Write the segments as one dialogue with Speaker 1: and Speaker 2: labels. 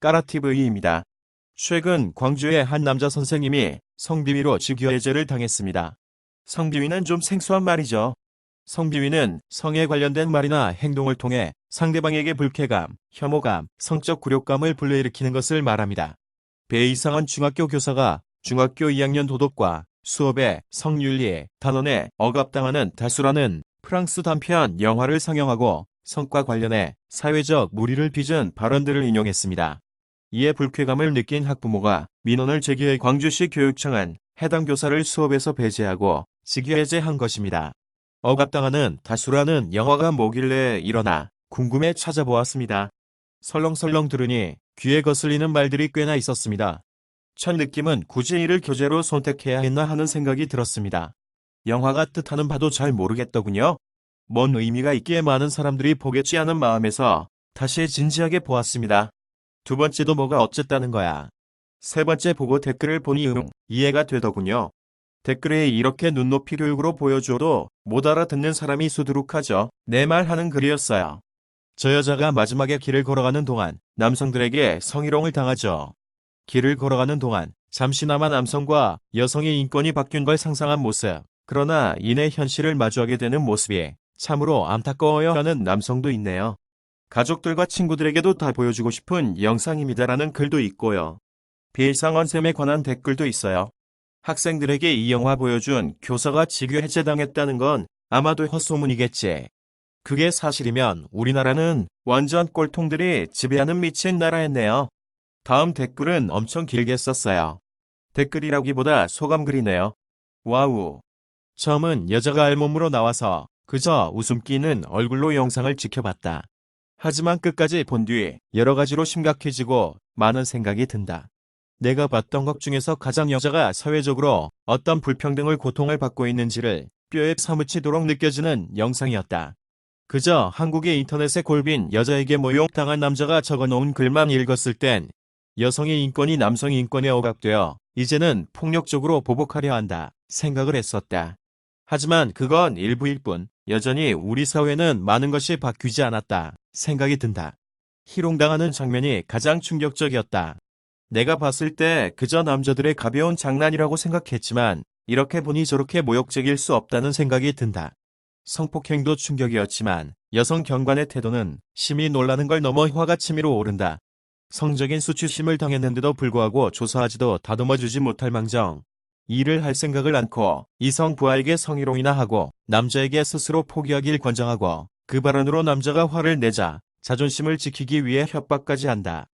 Speaker 1: 까라TV입니다. 최근 광주의 한 남자 선생님이 성비위로 직위해제를 당했습니다. 성비위는 좀 생소한 말이죠. 성비위는 성에 관련된 말이나 행동을 통해 상대방에게 불쾌감, 혐오감, 성적 굴욕감을 불러일으키는 것을 말합니다. 배이상원 중학교 교사가 중학교 2학년 도덕과 수업에 성윤리, 단원에 억압당하는 다수라는 프랑스 단편 영화를 상영하고 성과 관련해 사회적 무리를 빚은 발언들을 인용했습니다. 이에 불쾌감을 느낀 학부모가 민원을 제기해 광주시 교육청은 해당 교사를 수업에서 배제하고 직위해제한 것입니다. 억압당하는 다수라는 영화가 뭐길래 일어나 궁금해 찾아보았습니다. 설렁설렁 들으니 귀에 거슬리는 말들이 꽤나 있었습니다. 첫 느낌은 굳이 이를 교재로 선택해야 했나 하는 생각이 들었습니다. 영화가 뜻하는 바도 잘 모르겠더군요. 뭔 의미가 있기에 많은 사람들이 보겠지 하는 마음에서 다시 진지하게 보았습니다. 두 번째도 뭐가 어쨌다는 거야. 세 번째 보고 댓글을 보니 응, 이해가 되더군요. 댓글에 이렇게 눈높이 교육으로 보여줘도 못 알아듣는 사람이 수두룩하죠. 내 말 하는 글이었어요. 저 여자가 마지막에 길을 걸어가는 동안 남성들에게 성희롱을 당하죠. 길을 걸어가는 동안 잠시나마 남성과 여성의 인권이 바뀐 걸 상상한 모습. 그러나 이내 현실을 마주하게 되는 모습이 참으로 안타까워요 하는 남성도 있네요. 가족들과 친구들에게도 다 보여주고 싶은 영상입니다라는 글도 있고요. 빌상원쌤에 관한 댓글도 있어요. 학생들에게 이 영화 보여준 교사가 직위 해제당했다는 건 아마도 헛소문이겠지. 그게 사실이면 우리나라는 완전 꼴통들이 지배하는 미친 나라였네요. 다음 댓글은 엄청 길게 썼어요. 댓글이라기보다 소감글이네요. 와우. 처음은 여자가 알몸으로 나와서 그저 웃음기는 얼굴로 영상을 지켜봤다. 하지만 끝까지 본 뒤 여러 가지로 심각해지고 많은 생각이 든다. 내가 봤던 것 중에서 가장 여자가 사회적으로 어떤 불평등을 고통을 받고 있는지를 뼈에 사무치도록 느껴지는 영상이었다. 그저 한국의 인터넷에 골빈 여자에게 모욕당한 남자가 적어놓은 글만 읽었을 땐 여성의 인권이 남성의 인권에 억압되어 이제는 폭력적으로 보복하려 한다 생각을 했었다. 하지만 그건 일부일 뿐 여전히 우리 사회는 많은 것이 바뀌지 않았다 생각이 든다. 희롱당하는 장면이 가장 충격적이었다. 내가 봤을 때 그저 남자들의 가벼운 장난이라고 생각했지만 이렇게 보니 저렇게 모욕적일 수 없다는 생각이 든다. 성폭행도 충격이었지만 여성 경관의 태도는 심히 놀라는 걸 넘어 화가 치밀어 오른다. 성적인 수치심을 당했는데도 불구하고 조사하지도 다듬어주지 못할 망정. 일을 할 생각을 않고 이성 부하에게 성희롱이나 하고 남자에게 스스로 포기하길 권장하고 그 발언으로 남자가 화를 내자 자존심을 지키기 위해 협박까지 한다.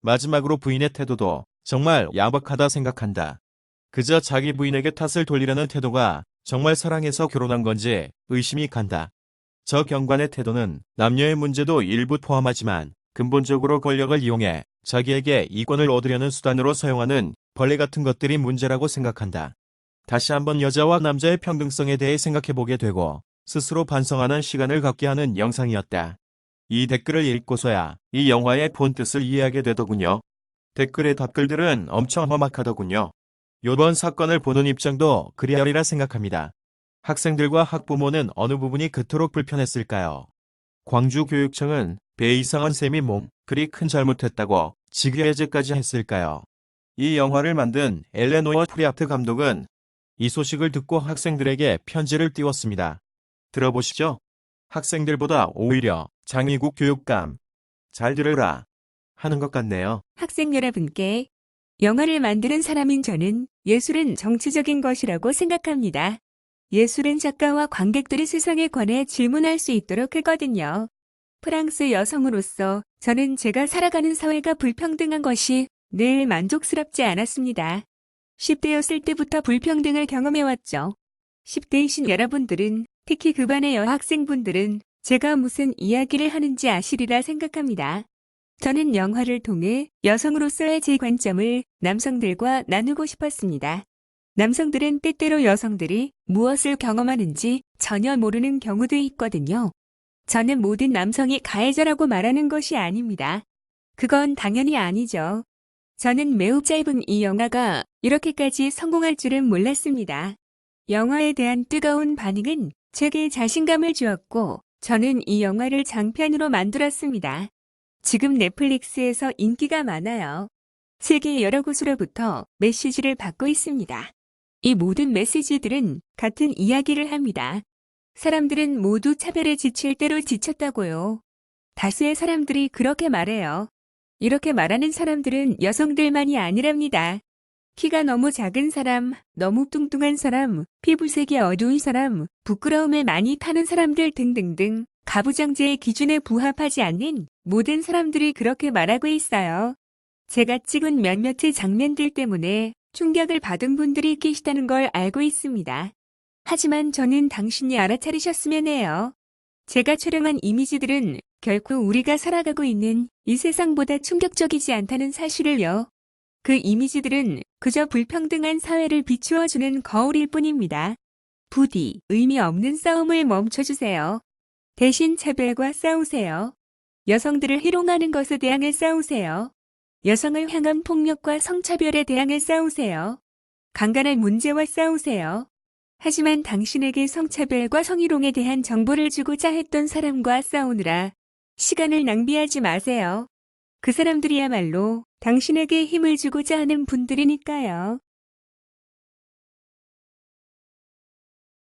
Speaker 1: 마지막으로 부인의 태도도 정말 야박하다 생각한다. 그저 자기 부인에게 탓을 돌리려는 태도가 정말 사랑해서 결혼한 건지 의심이 간다. 저 경관의 태도는 남녀의 문제도 일부 포함하지만 근본적으로 권력을 이용해 자기에게 이권을 얻으려는 수단으로 사용하는 벌레 같은 것들이 문제라고 생각한다. 다시 한번 여자와 남자의 평등성에 대해 생각해보게 되고 스스로 반성하는 시간을 갖게 하는 영상이었다. 이 댓글을 읽고서야 이 영화의 본 뜻을 이해하게 되더군요. 댓글의 답글들은 엄청 험악하더군요. 요번 사건을 보는 입장도 그리하리라 생각합니다. 학생들과 학부모는 어느 부분이 그토록 불편했을까요? 광주교육청은 배 이상한 쌤이 몸 그리 큰 잘못했다고 직위해제까지 했을까요? 이 영화를 만든 엘레노어 프리아트 감독은 이 소식을 듣고 학생들에게 편지를 띄웠습니다. 들어보시죠. 학생들보다 오히려 장의국 교육감 잘 들으라 하는 것 같네요.
Speaker 2: 학생 여러분께 영화를 만드는 사람인 저는 예술은 정치적인 것이라고 생각합니다. 예술은 작가와 관객들이 세상에 관해 질문할 수 있도록 하거든요. 프랑스 여성으로서 저는 제가 살아가는 사회가 불평등한 것이 늘 만족스럽지 않았습니다. 10대였을 때부터 불평등을 경험해왔죠. 10대이신 여러분들은 특히 그 반의 여학생분들은 제가 무슨 이야기를 하는지 아시리라 생각합니다. 저는 영화를 통해 여성으로서의 제 관점을 남성들과 나누고 싶었습니다. 남성들은 때때로 여성들이 무엇을 경험하는지 전혀 모르는 경우도 있거든요. 저는 모든 남성이 가해자라고 말하는 것이 아닙니다. 그건 당연히 아니죠. 저는 매우 짧은 이 영화가 이렇게까지 성공할 줄은 몰랐습니다. 영화에 대한 뜨거운 반응은 제게 자신감을 주었고, 저는 이 영화를 장편으로 만들었습니다. 지금 넷플릭스에서 인기가 많아요. 세계 여러 곳으로부터 메시지를 받고 있습니다. 이 모든 메시지들은 같은 이야기를 합니다. 사람들은 모두 차별에 지칠 대로 지쳤다고요. 다수의 사람들이 그렇게 말해요. 이렇게 말하는 사람들은 여성들만이 아니랍니다. 키가 너무 작은 사람, 너무 뚱뚱한 사람, 피부색이 어두운 사람, 부끄러움에 많이 타는 사람들 등등등 가부장제의 기준에 부합하지 않는 모든 사람들이 그렇게 말하고 있어요. 제가 찍은 몇몇의 장면들 때문에 충격을 받은 분들이 계시다는 걸 알고 있습니다. 하지만 저는 당신이 알아차리셨으면 해요. 제가 촬영한 이미지들은 결코 우리가 살아가고 있는 이 세상보다 충격적이지 않다는 사실을요. 그 이미지들은 그저 불평등한 사회를 비추어주는 거울일 뿐입니다. 부디 의미 없는 싸움을 멈춰주세요. 대신 차별과 싸우세요. 여성들을 희롱하는 것에 대항해 싸우세요. 여성을 향한 폭력과 성차별에 대항해 싸우세요. 강간할 문제와 싸우세요. 하지만 당신에게 성차별과 성희롱에 대한 정보를 주고자 했던 사람과 싸우느라 시간을 낭비하지 마세요. 그 사람들이야말로 당신에게 힘을 주고자 하는 분들이니까요.